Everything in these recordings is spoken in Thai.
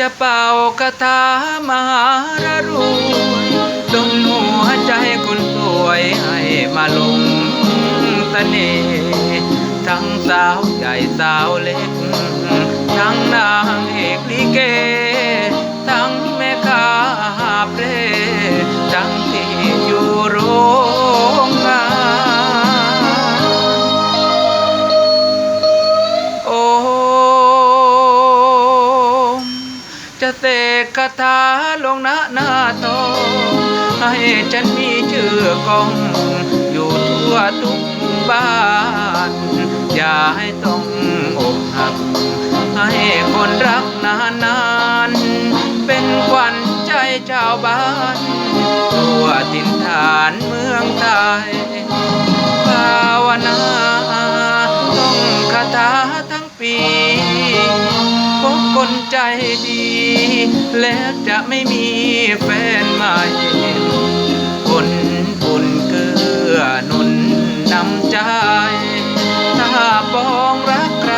จะเป่าคาถามหารรวยดนหัวใจคนสวยให้มาลงเสน่ห์ทั้งสาวใหญ่สาวเล็ก ทั้งนางเอ กคาถาลงหน้าหน้าทองให้ฉันมีชื่อกอง อยู่ทั่วทุกหมู่บ้าน อย่าให้ต้องอกหัก ให้คนรักนานนานเป็นขวัญใจชาวบ้าน ทั่วถิ่นฐานเมืองไทย ใจดี แล้วจะไม่มีแฟนใหม่คนบุญเกื้อหนุนนำใจ ถ้าปองรักใคร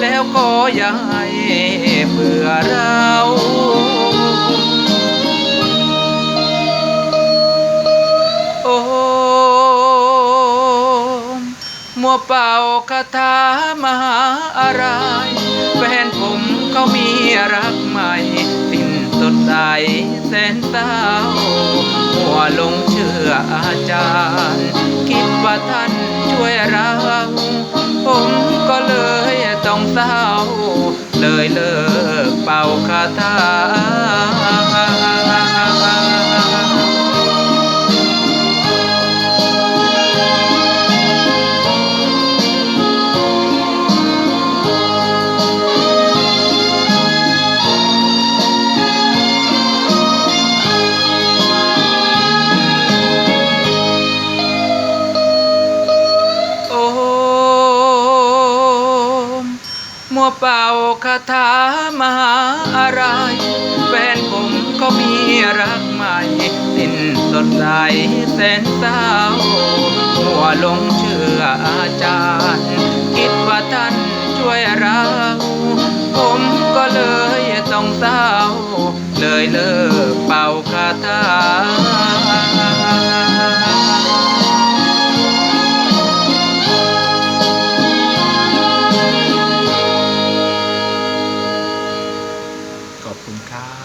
แล้วก็อย่าให้เบื่อเราโอ้มมัวเป่าคาถามหาอะไรแฟ เศร้าหัวลงเชื่ออาจารย์ คิดว่าท่านช่วยเรา ผมก็เลยต้องเศร้า เลยเลิกเป่าคาถา เป่าคาถามหาอะไร แฟนผมก็มีรักใหม่สิ้นสดใสแสนเศร้ามัวลงเชื่ออาจารย์ คิดว่าท่านช่วยเราผมก็เลยต้องเศร้า เลยเลิกเป่าคาถา ครับ